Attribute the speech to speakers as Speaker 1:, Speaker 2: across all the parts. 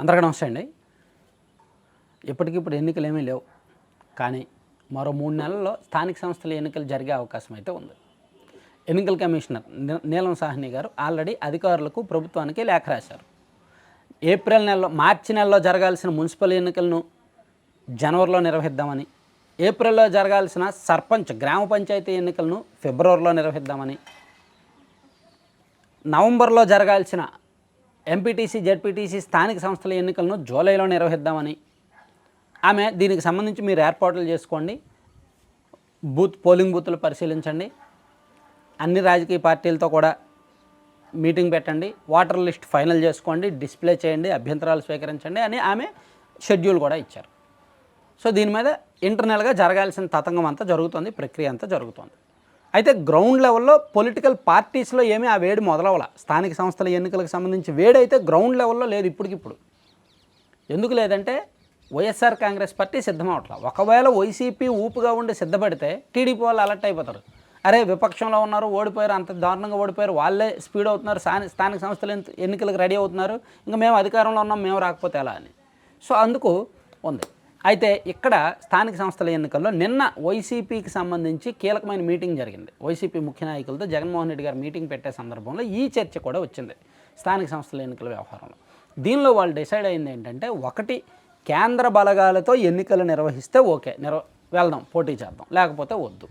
Speaker 1: అందరికీ నమస్తే అండి. ఇప్పటికిప్పుడు ఎన్నికలు ఏమీ లేవు. కానీ మరో మూడు నెలల్లో స్థానిక సంస్థల ఎన్నికలు జరిగే అవకాశం అయితే ఉంది. ఎన్నికల కమిషనర్ నీలం సాహ్ని గారు ఆల్రెడీ అధికారులకు ప్రభుత్వానికి లేఖ రాశారు. ఏప్రిల్ నెలలో మార్చి నెలలో జరగాల్సిన మున్సిపల్ ఎన్నికలను జనవరిలో నిర్వహిద్దామని ఏప్రిల్లో జరగాల్సిన సర్పంచ్ గ్రామ పంచాయతీ ఎన్నికలను ఫిబ్రవరిలో నిర్వహిద్దామని నవంబర్లో జరగాల్సిన ఎంపీటీసీ జెడ్పీటీసీ స్థానిక సంస్థల ఎన్నికలను జూలైలో నిర్వహిద్దామని. ఆమె దీనికి సంబంధించి మీరు ఏర్పాట్లు చేసుకోండి. బూత్ పోలింగ్ బూత్లు పరిశీలించండి. అన్ని రాజకీయ పార్టీలతో కూడా మీటింగ్ పెట్టండి. వాటర్ లిస్ట్ ఫైనల్ చేసుకోండి. డిస్ప్లే చేయండి. అభ్యంతరాలు స్వీకరించండి అని ఆమె షెడ్యూల్ కూడా ఇచ్చారు. సో దీని మీద ఇంటర్నల్గా జరగాల్సిన తతంగం అంతా జరుగుతుంది. ప్రక్రియ అంతా జరుగుతుంది. అయితే గ్రౌండ్ లెవెల్లో పొలిటికల్ పార్టీస్లో ఏమీ ఆ వేడి మొదలవల. స్థానిక సంస్థల ఎన్నికలకు సంబంధించి వేడి అయితే గ్రౌండ్ లెవెల్లో లేదు ఇప్పటికిప్పుడు. ఎందుకు లేదంటే వైఎస్ఆర్ కాంగ్రెస్ పార్టీ సిద్ధమవట్లా. ఒకవేళ వైసీపీ ఊపుగా ఉండి సిద్ధపడితే టీడీపీ వాళ్ళు అలర్ట్ అయిపోతారు. అరే విపక్షంలో ఉన్నారు ఓడిపోయారు అంత దారుణంగా ఓడిపోయారు వాళ్ళే స్పీడ్ అవుతున్నారు స్థానిక స్థానిక సంస్థలు ఎన్నికలకు రెడీ అవుతున్నారు ఇంకా మేము అధికారంలో ఉన్నాం మేము రాకపోతే ఎలా అని. సో అందుకు ఉంది. అయితే ఇక్కడ స్థానిక సంస్థల ఎన్నికల్లో నిన్న వైసీపీకి సంబంధించి కీలకమైన మీటింగ్ జరిగింది. వైసీపీ ముఖ్య నాయకులతో జగన్మోహన్ రెడ్డి గారు మీటింగ్ పెట్టే సందర్భంలో ఈ చర్చ కూడా వచ్చింది స్థానిక సంస్థల ఎన్నికల వ్యవహారంలో. దీనిలో వాళ్ళు డిసైడ్ అయింది ఏంటంటే ఒకటి కేంద్ర బలగాలతో ఎన్నికలు నిర్వహిస్తే ఓకే నిర్వ వెళ్దాం పోటీ చేద్దాం లేకపోతే వద్దు.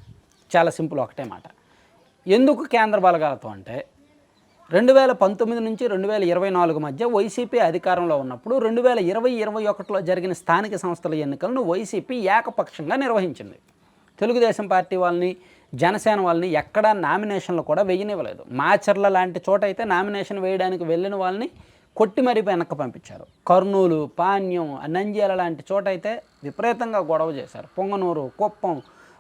Speaker 1: చాలా సింపుల్ ఒకటే మాట. ఎందుకు కేంద్ర బలగాలతో అంటే రెండు వేల పంతొమ్మిది నుంచి రెండు వేల ఇరవై నాలుగు మధ్య వైసీపీ అధికారంలో ఉన్నప్పుడు రెండు వేల ఇరవై ఇరవై ఒకటిలో జరిగిన స్థానిక సంస్థల ఎన్నికలను వైసీపీ ఏకపక్షంగా నిర్వహించింది. తెలుగుదేశం పార్టీ వాళ్ళని జనసేన వాళ్ళని ఎక్కడా నామినేషన్లు కూడా వేయనివ్వలేదు. మాచర్ల లాంటి చోట అయితే నామినేషన్ వేయడానికి వెళ్ళిన వాళ్ళని కొట్టి మరీ వెనక్కి పంపించారు. కర్నూలు పాణ్యం నంద్యాల లాంటి చోట అయితే విపరీతంగా గొడవ చేశారు. పొంగనూరు కుప్పం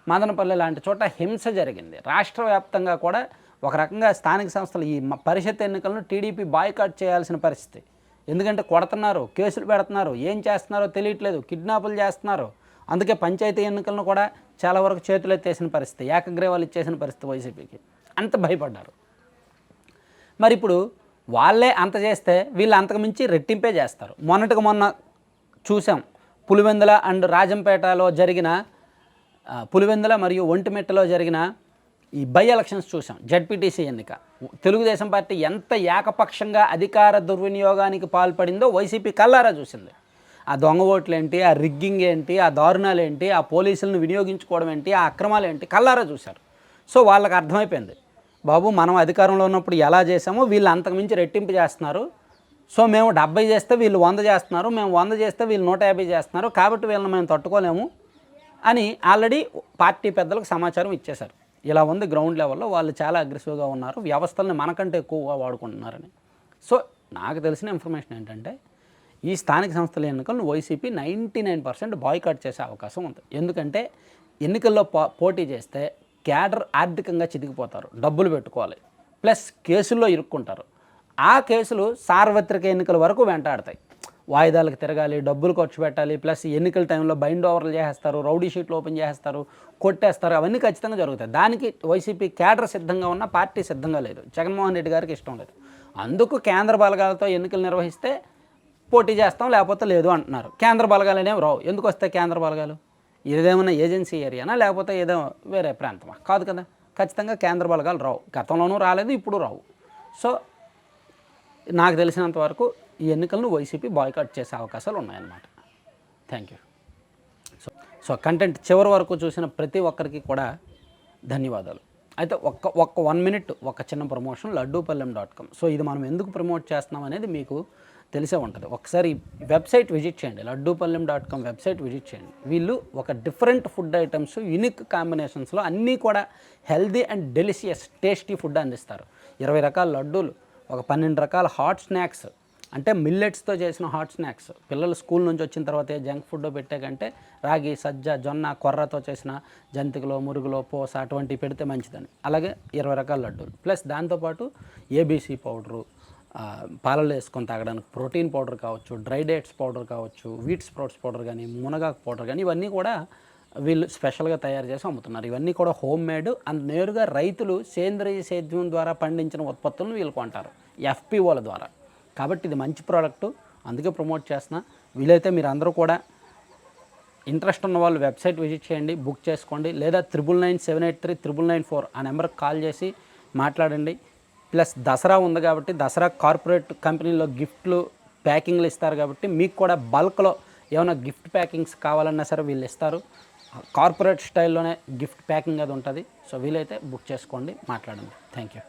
Speaker 1: మదనపల్లి లాంటి చోట హింస జరిగింది. రాష్ట్ర వ్యాప్తంగా కూడా ఒక రకంగా స్థానిక సంస్థలు ఈ పరిషత్ ఎన్నికలను టీడీపీ బాయ్కాట్ చేయాల్సిన పరిస్థితి. ఎందుకంటే కొడుతున్నారు కేసులు పెడుతున్నారు ఏం చేస్తున్నారో తెలియట్లేదు కిడ్నాపులు చేస్తున్నారు. అందుకే పంచాయతీ ఎన్నికలను కూడా చాలా వరకు చేతులు ఎత్తేసిన పరిస్థితి ఏకగ్రీవాలు ఇచ్చేసిన పరిస్థితి వైసీపీకి. అంత భయపడ్డారు. మరి ఇప్పుడు వాళ్ళే అంత చేస్తే వీళ్ళు అంతకు మించి రెట్టింపే చేస్తారు. మొన్నటికి మొన్న చూసాం పులివెందుల అండ్ రాజంపేటలో జరిగిన పులివెందుల మరియు ఒంటిమిట్టలో జరిగిన ఈ బై ఎలక్షన్స్ చూసాం జడ్పీటీసీ ఎన్నిక. తెలుగుదేశం పార్టీ ఎంత ఏకపక్షంగా అధికార దుర్వినియోగానికి పాల్పడిందో వైసీపీ కల్లారా చూసింది. ఆ దొంగ ఓట్లు ఏంటి ఆ రిగ్గింగ్ ఏంటి ఆ దారుణాలు ఏంటి ఆ పోలీసులను వినియోగించుకోవడం ఏంటి ఆ అక్రమాలు ఏంటి కల్లారా చూశారు. సో వాళ్ళకి అర్థమైపోయింది. బాబు మనం అధికారంలో ఉన్నప్పుడు ఎలా చేసామో వీళ్ళు అంతకుమించి రెట్టింపు చేస్తున్నారు. సో మేము డెబ్బై చేస్తే వీళ్ళు వంద చేస్తున్నారు మేము వంద చేస్తే వీళ్ళు నూట యాభై చేస్తున్నారు కాబట్టి వీళ్ళని మేము తట్టుకోలేము అని ఆల్రెడీ పార్టీ పెద్దలకు సమాచారం ఇచ్చేశారు. ఇలా ఉంది గ్రౌండ్ లెవెల్లో వాళ్ళు చాలా అగ్రెసివ్గా ఉన్నారు. వ్యవస్థల్ని మనకంటే ఎక్కువగా వాడుకుంటున్నారని. సో నాకు తెలిసిన ఇన్ఫర్మేషన్ ఏంటంటే ఈ స్థానిక సంస్థల ఎన్నికలను YCP ninety nine percent boycott చేసే అవకాశం ఉంది. ఎందుకంటే ఎన్నికల్లో పో- పోటీ చేస్తే క్యాడర్ ఆర్థికంగా చితికిపోతారు. డబ్బులు పెట్టుకోవాలి. ప్లస్ కేసుల్లో ఇరుక్కుంటారు. ఆ కేసులు సార్వత్రిక ఎన్నికల వరకు వెంటాడతాయి. వాయిదాలకు తిరగాలి డబ్బులు ఖర్చు పెట్టాలి ప్లస్ ఎన్నికల టైంలో బైండ్ ఓవర్లు చేసేస్తారు రౌడీ షీట్లు ఓపెన్ చేసేస్తారు కొట్టేస్తారు అవన్నీ ఖచ్చితంగా జరుగుతాయి. దానికి వైసీపీ క్యాడర్ సిద్ధంగా ఉన్న పార్టీ సిద్ధంగా లేదు. జగన్మోహన్ రెడ్డి గారికి ఇష్టం లేదు. అందుకు కేంద్ర బలగాలతో ఎన్నికలు నిర్వహిస్తే పోటీ చేస్తాం లేకపోతే లేదు అంటున్నారు. కేంద్ర బలగాలు అనేవి రావు. ఎందుకు వస్తాయి కేంద్ర బలగాలు? ఏదేమైనా ఏజెన్సీ ఏరియానా లేకపోతే ఏదో వేరే ప్రాంతమా? కాదు కదా. ఖచ్చితంగా కేంద్ర బలగాలు రావు. గతంలోనూ రాలేదు ఇప్పుడు రావు. సో నాకు తెలిసినంత వరకు ఈ ఎన్నికలను వైసీపీ బాయ్కాట్ చేసే అవకాశాలు ఉన్నాయన్నమాట. Thank you so so content చివరి వరకు చూసిన ప్రతి ఒక్కరికి కూడా ధన్యవాదాలు. అయితే ఒక్క ఒక్క వన్ మినిట్ ఒక చిన్న promotion Laddupallem dot com so ఇది మనం ఎందుకు ప్రమోట్ చేస్తున్నాం అనేది మీకు తెలిసే ఉంటుంది. ఒకసారి వెబ్సైట్ విజిట్ చేయండి. Laddupallem dot com website visit చేయండి. వీళ్ళు ఒక డిఫరెంట్ ఫుడ్ ఐటమ్స్ యూనిక్ కాంబినేషన్స్లో అన్నీ కూడా healthy and delicious tasty food అందిస్తారు. ఇరవై రకాల లడ్డూలు ఒక పన్నెండు రకాల హాట్ స్నాక్స్ అంటే మిల్లెట్స్తో చేసిన హాట్ స్నాక్స్ పిల్లలు స్కూల్ నుంచి వచ్చిన తర్వాత జంక్ ఫుడ్ పెట్టే కంటే రాగి సజ్జ జొన్న కొర్రతో చేసిన జంతికలో మురుగులో పోస అటువంటివి పెడితే మంచిదని. అలాగే ఇరవై రకాల లడ్డూలు. ప్లస్ దాంతోపాటు ఏబీసీ పౌడరు పాలలో వేసుకొని తాగడానికి ప్రోటీన్ పౌడర్ కావచ్చు డ్రై డేట్స్ పౌడర్ కావచ్చు వీట్ స్ప్రౌట్స్ పౌడర్ కానీ మునగాకు పౌడర్ కానీ ఇవన్నీ కూడా వీళ్ళు స్పెషల్గా తయారు చేసి అమ్ముతున్నారు. ఇవన్నీ కూడా హోమ్ మేడ్ అండ్ నేరుగా రైతులు సేంద్రియ సేద్యం ద్వారా పండించిన ఉత్పత్తులను వీళ్ళు కొంటారు. ఎఫ్పిఓల ద్వారా. కాబట్టి ఇది మంచి ప్రోడక్ట్ అందుకే ప్రమోట్ చేస్తున్నా. వీలైతే మీరు అందరూ కూడా ఇంట్రెస్ట్ ఉన్న వాళ్ళు వెబ్సైట్ విజిట్ చేయండి బుక్ చేసుకోండి లేదా triple nine seven eight three triple nine four ఆ నెంబర్కి కాల్ చేసి మాట్లాడండి. ప్లస్ దసరా ఉంది కాబట్టి దసరా కార్పొరేట్ కంపెనీలో గిఫ్ట్లు ప్యాకింగ్లు ఇస్తారు కాబట్టి మీకు కూడా బల్క్లో ఏమైనా గిఫ్ట్ ప్యాకింగ్స్ కావాలన్నా సరే వీళ్ళు ఇస్తారు. కార్పొరేట్ స్టైల్లోనే గిఫ్ట్ ప్యాకింగ్ అది ఉంటుంది. సో వీలైతే బుక్ చేసుకోండి మాట్లాడండి. Thank you